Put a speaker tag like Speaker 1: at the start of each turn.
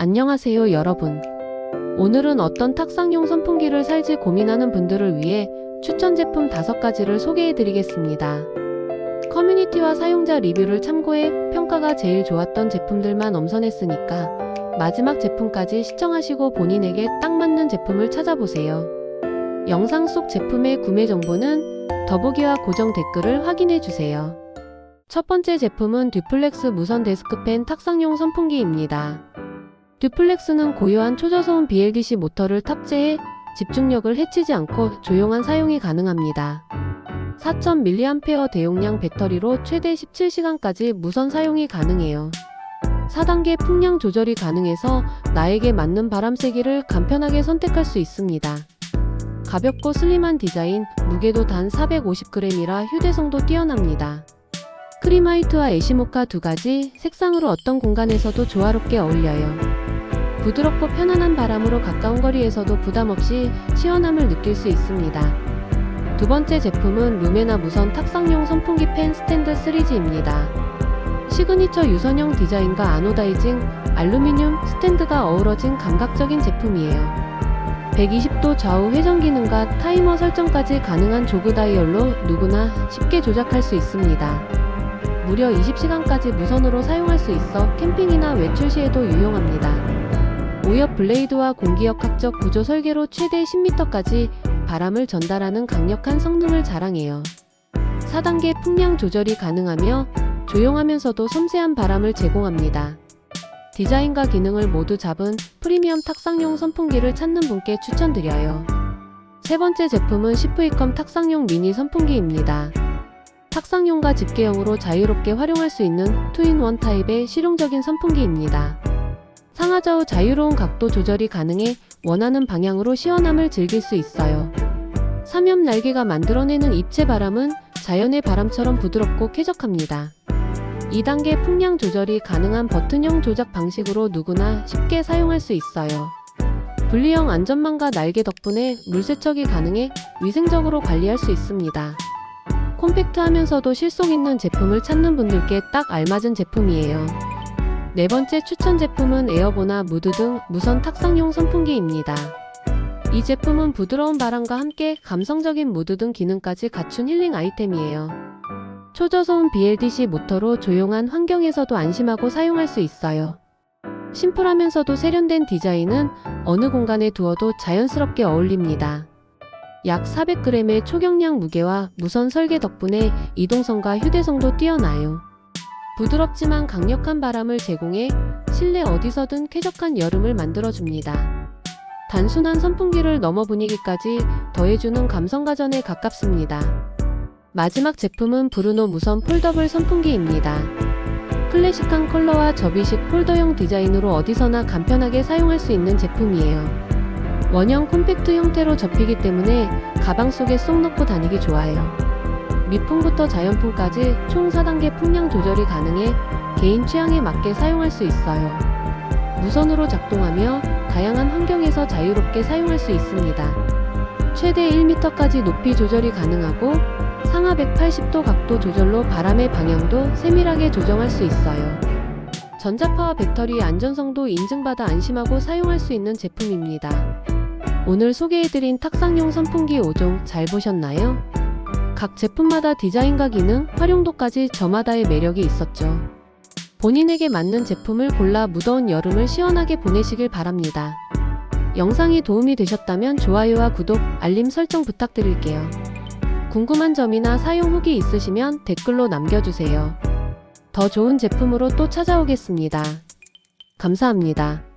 Speaker 1: 안녕하세요 여러분. 오늘은 어떤 탁상용 선풍기를 살지 고민하는 분들을 위해 추천 제품 5가지를 소개해 드리겠습니다. 커뮤니티와 사용자 리뷰를 참고해 평가가 제일 좋았던 제품들만 엄선했으니까 마지막 제품까지 시청하시고 본인에게 딱 맞는 제품을 찾아보세요. 영상 속 제품의 구매 정보는 더보기와 고정 댓글을 확인해 주세요. 첫 번째 제품은 듀플렉스 무선 데스크팬 탁상용 선풍기입니다. 듀플렉스는 고유한 초저소음 BLDC 모터를 탑재해 집중력을 해치지 않고 조용한 사용이 가능합니다. 4000mAh 대용량 배터리로 최대 17시간까지 무선 사용이 가능해요. 4단계 풍량 조절이 가능해서 나에게 맞는 바람 세기를 간편하게 선택할 수 있습니다. 가볍고 슬림한 디자인, 무게도 단 450g이라 휴대성도 뛰어납니다. 크림 화이트와 애시모카 두 가지 색상으로 어떤 공간에서도 조화롭게 어울려요. 부드럽고 편안한 바람으로 가까운 거리에서도 부담 없이 시원함을 느낄 수 있습니다. 두 번째 제품은 루메나 무선 탁상용 선풍기 팬 스탠드 3G입니다. 시그니처 유선형 디자인과 아노다이징 알루미늄 스탠드가 어우러진 감각적인 제품이에요. 120도 좌우 회전 기능과 타이머 설정까지 가능한 조그 다이얼로 누구나 쉽게 조작할 수 있습니다. 무려 20시간까지 무선으로 사용할 수 있어 캠핑이나 외출 시에도 유용합니다. 오엽 블레이드와 공기역학적 구조 설계로 최대 10m까지 바람을 전달하는 강력한 성능을 자랑해요. 4단계 풍량 조절이 가능하며 조용하면서도 섬세한 바람을 제공합니다. 디자인과 기능을 모두 잡은 프리미엄 탁상용 선풍기를 찾는 분께 추천드려요. 세 번째 제품은 시프이컴 탁상용 미니 선풍기입니다. 탁상용과 집게용으로 자유롭게 활용할 수 있는 투인1 타입의 실용적인 선풍기입니다. 상하좌우 자유로운 각도 조절이 가능해 원하는 방향으로 시원함을 즐길 수 있어요. 삼엽 날개가 만들어내는 입체 바람은 자연의 바람처럼 부드럽고 쾌적합니다. 2단계 풍량 조절이 가능한 버튼형 조작 방식으로 누구나 쉽게 사용할 수 있어요. 분리형 안전망과 날개 덕분에 물세척이 가능해 위생적으로 관리할 수 있습니다. 콤팩트하면서도 실속 있는 제품을 찾는 분들께 딱 알맞은 제품이에요. 네 번째 추천 제품은 에어보나 무드 등 무선 탁상용 선풍기입니다. 이 제품은 부드러운 바람과 함께 감성적인 무드 등 기능까지 갖춘 힐링 아이템이에요. 초저소음 BLDC 모터로 조용한 환경에서도 안심하고 사용할 수 있어요. 심플하면서도 세련된 디자인은 어느 공간에 두어도 자연스럽게 어울립니다. 약 400g의 초경량 무게와 무선 설계 덕분에 이동성과 휴대성도 뛰어나요. 부드럽지만 강력한 바람을 제공해 실내 어디서든 쾌적한 여름을 만들어줍니다. 단순한 선풍기를 넘어 분위기까지 더해주는 감성가전에 가깝습니다. 마지막 제품은 브루노 무선 폴더블 선풍기입니다. 클래식한 컬러와 접이식 폴더형 디자인으로 어디서나 간편하게 사용할 수 있는 제품이에요. 원형 콤팩트 형태로 접히기 때문에 가방 속에 쏙 넣고 다니기 좋아요. 密풍부터 자연풍까지 총 4단계 풍량 조절이 가능해 개인 취향에 맞게 사용할 수 있어요. 무선으로 작동하며 다양한 환경에서 자유롭게 사용할 수 있습니다. 최대 1m까지 높이 조절이 가능하고 상하 180도 각도 조절로 바람의 방향도 세밀하게 조정할 수 있어요. 전자파와 배터리 안전성도 인증받아 안심하고 사용할 수 있는 제품입니다. 오늘 소개해드린 탁상용 선풍기 5종 잘 보셨나요? 각 제품마다 디자인과 기능, 활용도까지 저마다의 매력이 있었죠. 본인에게 맞는 제품을 골라 무더운 여름을 시원하게 보내시길 바랍니다. 영상이 도움이 되셨다면 좋아요와 구독, 알림 설정 부탁드릴게요. 궁금한 점이나 사용 후기 있으시면 댓글로 남겨주세요. 더 좋은 제품으로 또 찾아오겠습니다. 감사합니다.